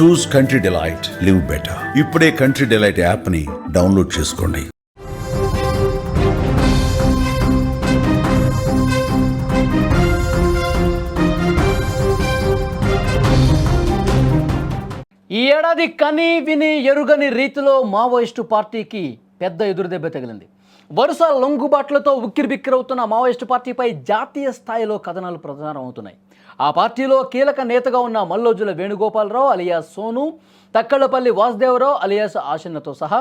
Choose country delight live better ఇప్పుడే country delight యాప్ని download చేసుకోండి. ఈ ఏడాది కని విని ఎరుగని రీతిలో మావోయిస్టు పార్టీకి పెద్ద ఎదురుదెబ్బ తగిలింది. వరుస లొంగుబాట్లతో ఉక్కిరిబిక్కిరవుతున్న మావోయిస్టు పార్టీపై జాతీయ స్థాయిలో కథనాలు ప్రచారం అవుతున్నాయి ఆ పార్టీలో కీలక నేతగా ఉన్న మల్లోజుల వేణుగోపాలరావు అలియాస్ సోను తక్కళ్ళపల్లి వాసుదేవరావు అలియాస్ ఆశన్నతో సహా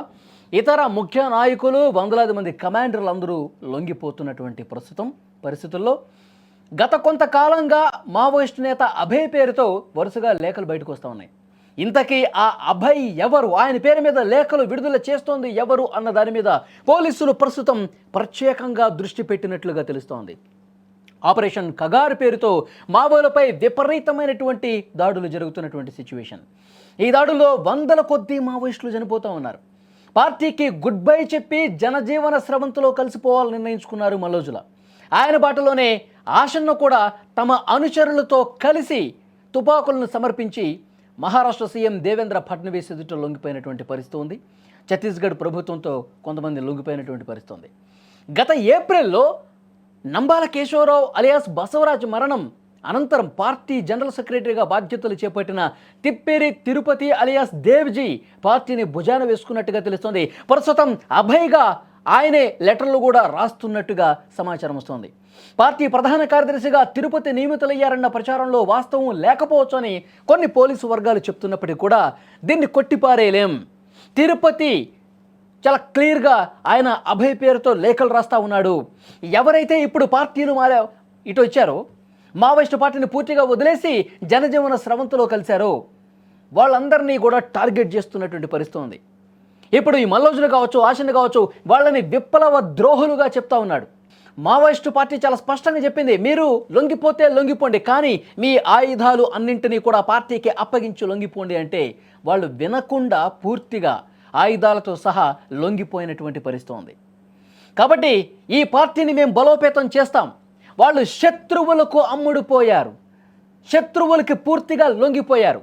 ఇతర ముఖ్య నాయకులు వందలాది మంది కమాండర్లు అందరూ లొంగిపోతున్నటువంటి ప్రస్తుతం పరిస్థితుల్లో గత కొంతకాలంగా మావోయిస్టు నేత అభయ్ పేరుతో వరుసగా లేఖలు బయటకు వస్తూ ఉన్నాయి. ఇంతకీ ఆ అభయ్ ఎవరు? ఆయన పేరు మీద లేఖలు విడుదల చేస్తోంది ఎవరు అన్న దాని మీద పోలీసులు ప్రస్తుతం ప్రత్యేకంగా దృష్టి పెట్టినట్లుగా తెలుస్తోంది. ఆపరేషన్ కగారు పేరుతో మావోలపై విపరీతమైనటువంటి దాడులు జరుగుతున్నటువంటి సిచ్యువేషన్. ఈ దాడుల్లో వందల కొద్దీ మావోయిస్టులు చనిపోతూ ఉన్నారు. పార్టీకి గుడ్ బై చెప్పి జనజీవన స్రవంతిలో కలిసిపోవాలని నిర్ణయించుకున్నారు మల్లోజుల. ఆయన బాటలోనే ఆశన్న కూడా తమ అనుచరులతో కలిసి తుపాకులను సమర్పించి మహారాష్ట్ర సీఎం దేవేంద్ర ఫడ్నవీస్ ఎదుట లొంగిపోయినటువంటి పరిస్థితి ఉంది. ఛత్తీస్గఢ్ ప్రభుత్వంతో కొంతమంది లొంగిపోయినటువంటి పరిస్థితి ఉంది. గత ఏప్రిల్లో నంబాల కేశవరావు అలియాస్ బసవరాజ్ మరణం అనంతరం పార్టీ జనరల్ సెక్రటరీగా బాధ్యతలు చేపట్టిన తిప్పేరి తిరుపతి అలియాస్ దేవ్జీ పార్టీని భుజాన వేసుకున్నట్టుగా తెలుస్తోంది. ప్రస్తుతం అభయ్గా ఆయనే లెటర్లు కూడా రాస్తున్నట్టుగా సమాచారం వస్తోంది. పార్టీ ప్రధాన కార్యదర్శిగా తిరుపతి నియమితులయ్యారన్న ప్రచారంలో వాస్తవం లేకపోవచ్చు అని కొన్ని పోలీసు వర్గాలు చెప్తున్నప్పటికీ కూడా దీన్ని కొట్టిపారేయలేం. తిరుపతి చాలా క్లియర్గా ఆయన అభయ పేరుతో లేఖలు రాస్తా ఉన్నాడు. ఎవరైతే ఇప్పుడు పార్టీలు మారా ఇటు వచ్చారో మావోయిస్టు పార్టీని పూర్తిగా వదిలేసి జనజీవన స్రవంతులో కలిశారో వాళ్ళందరినీ కూడా టార్గెట్ చేస్తున్నటువంటి పరిస్థితి ఉంది. ఇప్పుడు ఈ మల్లోజులు కావచ్చు ఆశను కావచ్చు వాళ్ళని విప్లవ ద్రోహులుగా చెప్తా ఉన్నాడు. మావోయిస్టు పార్టీ చాలా స్పష్టంగా చెప్పింది మీరు లొంగిపోతే లొంగిపోండి కానీ మీ ఆయుధాలు అన్నింటినీ కూడా పార్టీకి అప్పగించి లొంగిపోండి అంటే వాళ్ళు వినకుండా పూర్తిగా ఆయుధాలతో సహా లొంగిపోయినటువంటి పరిస్థితి ఉంది. కాబట్టి ఈ పార్టీని మేము బలోపేతం చేస్తాం. వాళ్ళు శత్రువులకు అమ్ముడుపోయారు. శత్రువులకి పూర్తిగా లొంగిపోయారు.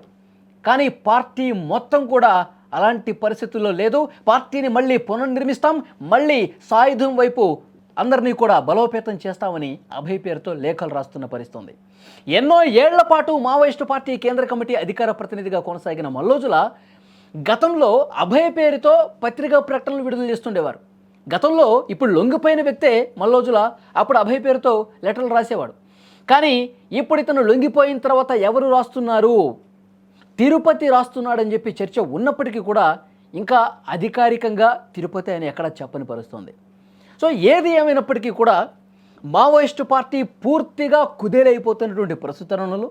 కానీ పార్టీ మొత్తం కూడా అలాంటి పరిస్థితుల్లో లేదు. పార్టీని మళ్ళీ పునర్నిర్మిస్తాం. మళ్ళీ సాయుధం వైపు అందరినీ కూడా బలోపేతం చేస్తామని అభయ పేరుతో లేఖలు రాస్తున్న పరిస్థితుంది. ఎన్నో ఏళ్ళ పాటు మావోయిస్టు పార్టీ కేంద్ర కమిటీ అధికార ప్రతినిధిగా కొనసాగిన మల్లోజుల గతంలో అభయ పేరుతో పత్రికా ప్రకటనలు విడుదల చేస్తుండేవారు. గతంలో ఇప్పుడు లొంగిపోయిన వ్యక్తే మల్లోజుల అప్పుడు అభయ పేరుతో లెటర్లు రాసేవాడు. కానీ ఇప్పుడు ఇతను లొంగిపోయిన తర్వాత ఎవరు రాస్తున్నారు? తిరుపతి రాస్తున్నాడని చెప్పి చర్చ ఉన్నప్పటికీ కూడా ఇంకా అధికారికంగా తిరుపతి అని ఎక్కడా చెప్పని పరుస్తుంది సో ఏది ఏమైనప్పటికీ కూడా మావోయిస్టు పార్టీ పూర్తిగా కుదేలైపోతున్నటువంటి ప్రస్తుతరుణంలో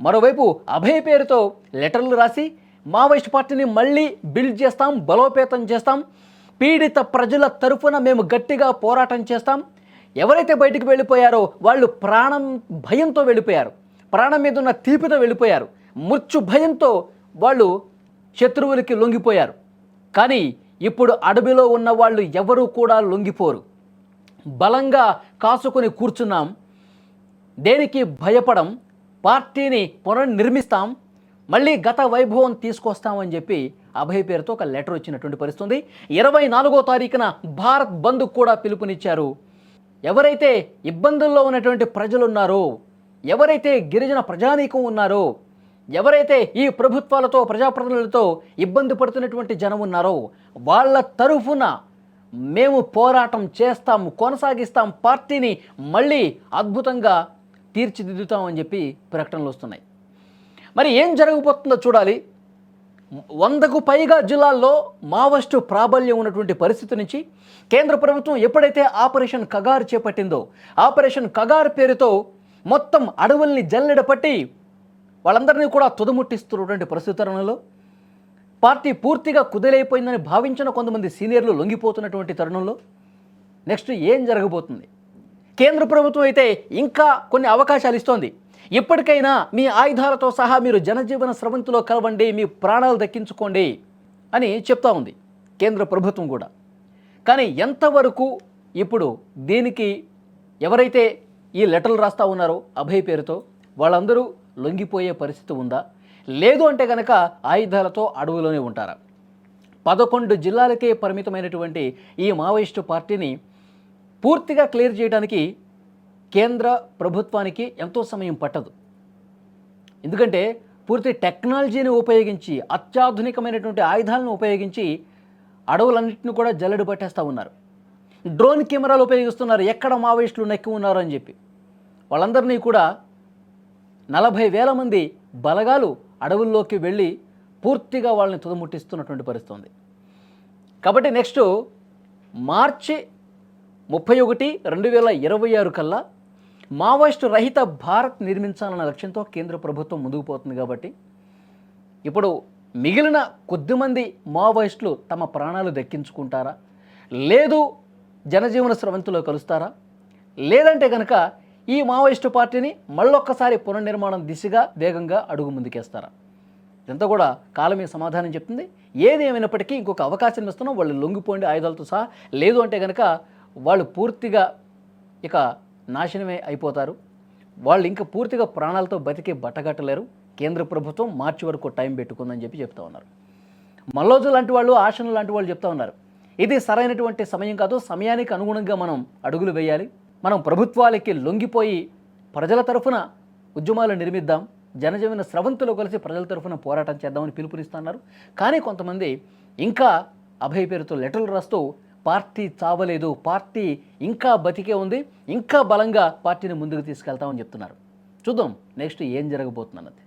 మరోవైపు అభయ పేరుతో లెటర్లు రాసి మావోయిస్టు పార్టీని మళ్ళీ బిల్డ్ చేస్తాం బలోపేతం చేస్తాం పీడిత ప్రజల తరఫున మేము గట్టిగా పోరాటం చేస్తాం. ఎవరైతే బయటికి వెళ్ళిపోయారో వాళ్ళు ప్రాణం భయంతో వెళ్ళిపోయారు. ప్రాణం మీద ఉన్న తీపితో వెళ్ళిపోయారు. మృత్యు భయంతో వాళ్ళు శత్రువులకి లొంగిపోయారు. కానీ ఇప్పుడు అడవిలో ఉన్న వాళ్ళు ఎవరూ కూడా లొంగిపోరు. బలంగా కాసుకొని కూర్చున్నాం. దేనికి భయపడం? పార్టీని పునర్నిర్మిస్తాం. మళ్ళీ గత వైభవం తీసుకొస్తామని చెప్పి అభయ పేరుతో ఒక లెటర్ వచ్చినటువంటి పరిస్థితుంది. ఇరవై నాలుగో తారీఖున భారత్ బంద్కు కూడా పిలుపునిచ్చారు. ఎవరైతే ఇబ్బందుల్లో ఉన్నటువంటి ప్రజలు ఉన్నారో ఎవరైతే గిరిజన ప్రజానీకం ఉన్నారో ఎవరైతే ఈ ప్రభుత్వాలతో ప్రజాప్రతినిధులతో ఇబ్బంది పడుతున్నటువంటి జనం ఉన్నారో వాళ్ళ తరఫున మేము పోరాటం చేస్తాం కొనసాగిస్తాం పార్టీని మళ్ళీ అద్భుతంగా తీర్చిదిద్దుతామని చెప్పి ప్రకటనలు వస్తున్నాయి. మరి ఏం జరగబోతుందో చూడాలి. వందకు పైగా జిల్లాల్లో మావోస్టు ప్రాబల్యం ఉన్నటువంటి పరిస్థితి నుంచి కేంద్ర ప్రభుత్వం ఎప్పుడైతే ఆపరేషన్ కగారు చేపట్టిందో ఆపరేషన్ కగారు పేరుతో మొత్తం అడవుల్ని జల్లెడ పట్టి వాళ్ళందరినీ కూడా తుదముట్టిస్తున్నటువంటి పరిస్థితి తరుణంలో పార్టీ పూర్తిగా కుదిలైపోయిందని భావించిన కొంతమంది సీనియర్లు లొంగిపోతున్నటువంటి తరుణంలో నెక్స్ట్ ఏం జరగబోతుంది? కేంద్ర ప్రభుత్వం అయితే ఇంకా కొన్ని అవకాశాలు ఇస్తోంది. ఇప్పటికైనా మీ ఆయుధాలతో సహా మీరు జనజీవన స్రవంతిలో కలవండి మీ ప్రాణాలు దక్కించుకోండి అని చెప్తా ఉంది కేంద్ర ప్రభుత్వం కూడా. కానీ ఎంతవరకు ఇప్పుడు దీనికి ఎవరైతే ఈ లెటర్లు రాస్తా ఉన్నారో అభయ పేరుతో వాళ్ళందరూ లొంగిపోయే పరిస్థితి ఉందా? లేదు అంటే కనుక ఆయుధాలతో అడవులోనే ఉంటారా? పదకొండు జిల్లాలకే పరిమితమైనటువంటి ఈ మావోయిస్టు పార్టీని పూర్తిగా క్లియర్ చేయడానికి కేంద్ర ప్రభుత్వానికి ఎంతో సమయం పట్టదు. ఎందుకంటే పూర్తి టెక్నాలజీని ఉపయోగించి అత్యాధునికమైనటువంటి ఆయుధాలను ఉపయోగించి అడవులన్నింటిని కూడా జల్లెడు పట్టేస్తూ ఉన్నారు. డ్రోన్ కెమెరాలు ఉపయోగిస్తున్నారు. ఎక్కడ మావోయిస్టులు నెక్కి ఉన్నారు అని చెప్పి. వాళ్ళందరినీ కూడా నలభై వేల మంది బలగాలు అడవుల్లోకి వెళ్ళి పూర్తిగా వాళ్ళని తుదముట్టిస్తున్నటువంటి పరిస్థితి ఉంది కాబట్టి నెక్స్ట్ మార్చి ముప్పై ఒకటి రెండు వేల ఇరవై ఆరు కల్లా మావోయిస్టు రహిత భారత్ నిర్మించాలన్న లక్ష్యంతో కేంద్ర ప్రభుత్వం ముందుకు పోతుంది కాబట్టి ఇప్పుడు మిగిలిన కొద్దిమంది మావోయిస్టులు తమ ప్రాణాలు దక్కించుకుంటారా? లేదు జనజీవన స్రవంతిలో కలుస్తారా? లేదంటే కనుక ఈ మావోయిస్టు పార్టీని మళ్ళొక్కసారి పునర్నిర్మాణం దిశగా వేగంగా అడుగు ముందుకేస్తారా? ఇదంతా కూడా కాలమే సమాధానం చెప్తుంది. ఏది ఏమైనప్పటికీ ఇంకొక అవకాశం ఇస్తున్నాం వాళ్ళు లొంగిపోండి ఆయుధాలతో సహా లేదు అంటే కనుక వాళ్ళు పూర్తిగా ఇక నాశనమే అయిపోతారు. వాళ్ళు ఇంకా పూర్తిగా ప్రాణాలతో బతికే బట్టగట్టలేరు. కేంద్ర ప్రభుత్వం మార్చి వరకు టైం పెట్టుకుందని చెప్పి చెప్తా ఉన్నారు. మల్లోజు లాంటి వాళ్ళు ఆశను లాంటి వాళ్ళు చెప్తా ఉన్నారు. ఇది సరైనటువంటి సమయం కాదు. సమయానికి అనుగుణంగా మనం అడుగులు వేయాలి. మనం ప్రభుత్వాలకి లొంగిపోయి ప్రజల తరఫున ఉద్యమాలు నిర్మిద్దాం జనజీవన స్రవంతులు కలిసి ప్రజల తరఫున పోరాటం చేద్దామని పిలుపునిస్తున్నారు. కానీ కొంతమంది ఇంకా అభయ పేరుతో లెటర్లు రాస్తూ పార్టీ చావలేదు పార్టీ ఇంకా బతికే ఉంది ఇంకా బలంగా పార్టీని ముందుకు తీసుకెళ్తామని చెప్తున్నారు. చూద్దాం నెక్స్ట్ ఏం జరగబోతుందన్నది.